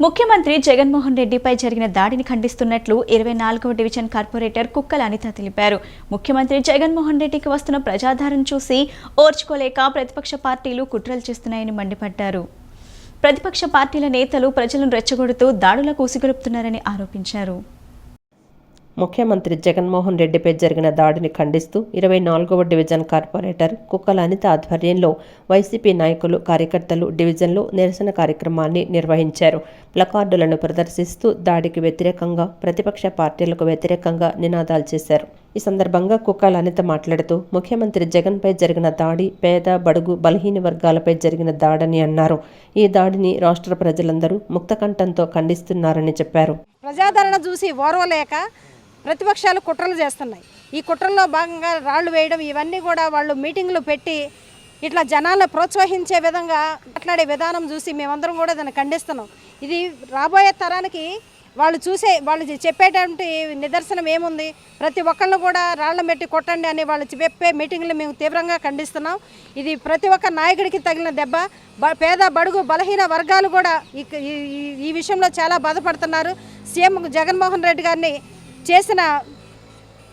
ముఖ్యమంత్రి జగన్మోహన్ రెడ్డిపై జరిగిన దాడిని ఖండిస్తున్నట్లు ఇరవై నాలుగవ డివిజన్ కార్పొరేటర్ కుక్కల అనిత తెలిపారు. ముఖ్యమంత్రి జగన్మోహన్ రెడ్డికి వస్తున్న ప్రజాధారణ చూసి ఓర్చుకోలేక ప్రతిపక్ష పార్టీలు కుట్రలు చేస్తున్నాయని మండిపడ్డారు. ప్రతిపక్ష పార్టీల నేతలు ప్రజలను రెచ్చగొడుతూ దాడులకు ఉసిగొలుపుతున్నారని ఆరోపించారు. ముఖ్యమంత్రి జగన్మోహన్ రెడ్డిపై జరిగిన దాడిని ఖండిస్తూ ఇరవై నాలుగవ డివిజన్ కార్పొరేటర్ కుక్కల అనిత ఆధ్వర్యంలో వైసీపీ నాయకులు కార్యకర్తలు డివిజన్లో నిరసన కార్యక్రమాన్ని నిర్వహించారు. ప్లకార్డులను ప్రదర్శిస్తూ దాడికి వ్యతిరేకంగా ప్రతిపక్ష పార్టీలకు వ్యతిరేకంగా నినాదాలు చేశారు. ఈ సందర్భంగా కుక్కల అనిత మాట్లాడుతూ ముఖ్యమంత్రి జగన్పై జరిగిన దాడి పేద బడుగు బలహీన వర్గాలపై జరిగిన దాడని అన్నారు. ఈ దాడిని రాష్ట్ర ప్రజలందరూ ముక్తకంఠంతో ఖండిస్తున్నారని చెప్పారు. ప్రజాదరణ చూసి ఓర్వలేక ప్రతిపక్షాలు కుట్రలు చేస్తున్నాయి. ఈ కుట్రల్లో భాగంగా రాళ్ళు వేయడం ఇవన్నీ కూడా వాళ్ళు మీటింగ్లు పెట్టి ఇట్లా జనాలను ప్రోత్సహించే విధంగా మాట్లాడే విధానం చూసి మేమందరం కూడా దాన్ని ఖండిస్తున్నాం. ఇది రాబోయే తరానికి వాళ్ళు చూసే వాళ్ళు చెప్పేటువంటి నిదర్శనం ఏముంది? ప్రతి ఒక్కళ్ళను కూడా రాళ్ళ పెట్టి కొట్టండి అని వాళ్ళు చెప్పే మీటింగ్లు మేము తీవ్రంగా ఖండిస్తున్నాం. ఇది ప్రతి ఒక్క నాయకుడికి తగిలిన దెబ్బ. బ- పేద బడుగు బలహీన వర్గాలు కూడా ఈ ఈ విషయంలో చాలా బాధపడుతున్నారు. సీఎం జగన్మోహన్ రెడ్డి గారిని చేసిన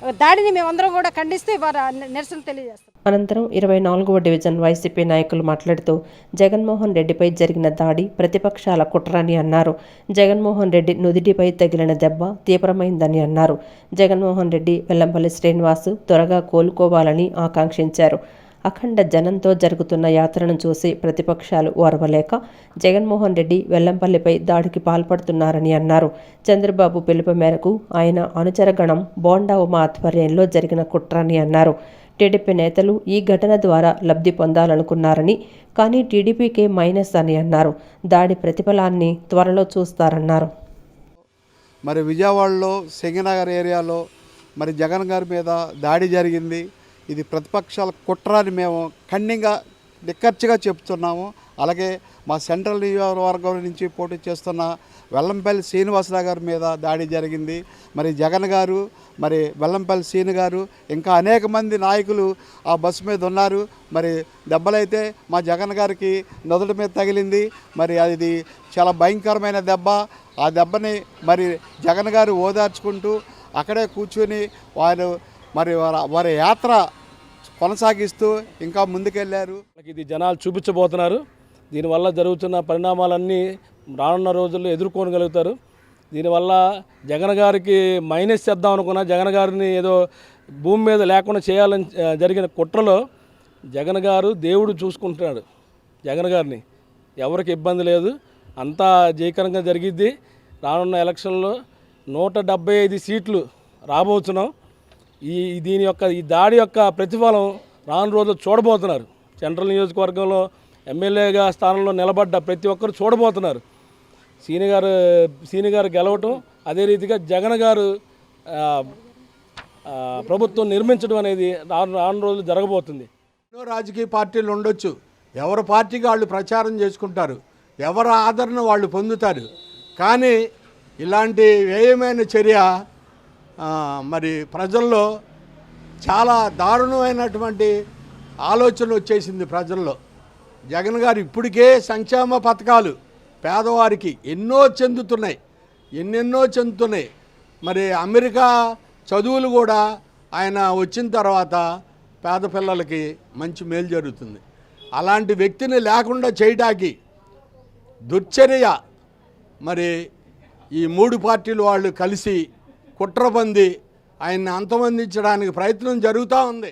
దాడిని మేమందరం కూడా ఖండిస్తూ ఇవాళ నిరసన తెలియజేస్తాం అనంతరం ఇరవై నాలుగవ డివిజన్ వైసీపీ నాయకులు మాట్లాడుతూ జగన్మోహన్ రెడ్డిపై జరిగిన దాడి ప్రతిపక్షాల కుట్రని అన్నారు. జగన్మోహన్ రెడ్డి నుదిటిపై తగిలిన దెబ్బ తీవ్రమైందని అన్నారు. జగన్మోహన్ రెడ్డి వెల్లంపల్లి శ్రీనివాసు త్వరగా కోలుకోవాలని ఆకాంక్షించారు. అఖండ జనంతో జరుగుతున్న యాత్రను చూసి ప్రతిపక్షాలు ఓర్వలేక జగన్మోహన్ రెడ్డి వెల్లంపల్లిపై దాడికి పాల్పడుతున్నారని అన్నారు. చంద్రబాబు పిలుపు మేరకు ఆయన అనుచరగణం బోండా ఉమ ఆధ్వర్యంలో జరిగిన కుట్రని అన్నారు. టీడీపీ నేతలు ఈ ఘటన ద్వారా లబ్ధి పొందాలనుకున్నారని కానీ టీడీపీకే మైనస్ అని అన్నారు. దాడి ప్రతిఫలాన్ని త్వరలో చూస్తారన్నారు. మరి విజయవాడలో సింగనగర్ ఏరియాలో మరి జగన్ గారి మీద దాడి జరిగింది. ఇది ప్రతిపక్షాల కుట్రాన్ని అని మేము ఖండిగా నిక్కర్చిగా చెప్తున్నాము. అలాగే మా సెంట్రల్ నియోజకవర్గం నుంచి పోటీ చేస్తున్న వెల్లంపల్లి శ్రీనివాసరావు గారి మీద దాడి జరిగింది. మరి జగన్ గారు మరి వెల్లంపల్లి శ్రీను గారు ఇంకా అనేక మంది నాయకులు ఆ బస్సు మీద ఉన్నారు. మరి దెబ్బలైతే మా జగన్ గారికి నొదటి మీద తగిలింది. మరి అది చాలా భయంకరమైన దెబ్బ. ఆ దెబ్బని మరి జగన్ గారు ఓదార్చుకుంటూ అక్కడే కూర్చొని వారు మరి వారి యాత్ర కొనసాగిస్తూ ఇంకా ముందుకెళ్ళారు ఇది జనాలు చూపించబోతున్నారు. దీనివల్ల జరుగుతున్న పరిణామాలన్నీ రానున్న రోజుల్లో ఎదుర్కోగలుగుతారు. దీనివల్ల జగన్ గారికి మైనస్ చేద్దాం అనుకున్న జగన్ గారిని ఏదో భూమి మీద లేకుండా చేయాలని జరిగిన కుట్రలో జగన్ గారు దేవుడు చూసుకుంటున్నాడు. జగన్ గారిని ఎవరికి ఇబ్బంది లేదు. అంతా జయకరంగా జరిగిద్ది. రానున్న ఎలక్షన్లో నూట డెబ్బై ఐదు సీట్లు రాబోతున్నాం. ఈ దీని యొక్క ఈ దాడి యొక్క ప్రతిఫలం రాను రోజులు చూడబోతున్నారు. సెంట్రల్ నియోజకవర్గంలో ఎమ్మెల్యేగా స్థానంలో నిలబడ్డ ప్రతి ఒక్కరు చూడబోతున్నారు. సీని గారు సీని గారు గెలవటం అదే రీతిగా జగన్ గారు ప్రభుత్వం నిర్మించడం అనేది రాను రాను రోజులు జరగబోతుంది. ఎన్నో రాజకీయ పార్టీలు ఉండొచ్చు. ఎవరి పార్టీకి వాళ్ళు ప్రచారం చేసుకుంటారు. ఎవరి ఆదరణ వాళ్ళు పొందుతారు. కానీ ఇలాంటి వ్యయమైన చర్య మరి ప్రజల్లో చాలా దారుణమైనటువంటి ఆలోచన వచ్చేసింది ప్రజల్లో. జగన్ గారు ఇప్పటికే సంక్షేమ పథకాలు పేదవారికి ఎన్నో చెందుతున్నాయి ఎన్నెన్నో చెందుతున్నాయి. మరి అమెరికా చదువులు కూడా ఆయన వచ్చిన తర్వాత పేద పిల్లలకి మంచి మేలు జరుగుతుంది. అలాంటి వ్యక్తిని లేకుండా చేయడానికి దుర్చర్య. మరి ఈ మూడు పార్టీలు వాళ్ళు కలిసి కుట్రబంది ఆయన్ని అంతమందించడానికి ప్రయత్నం జరుగుతూ ఉంది.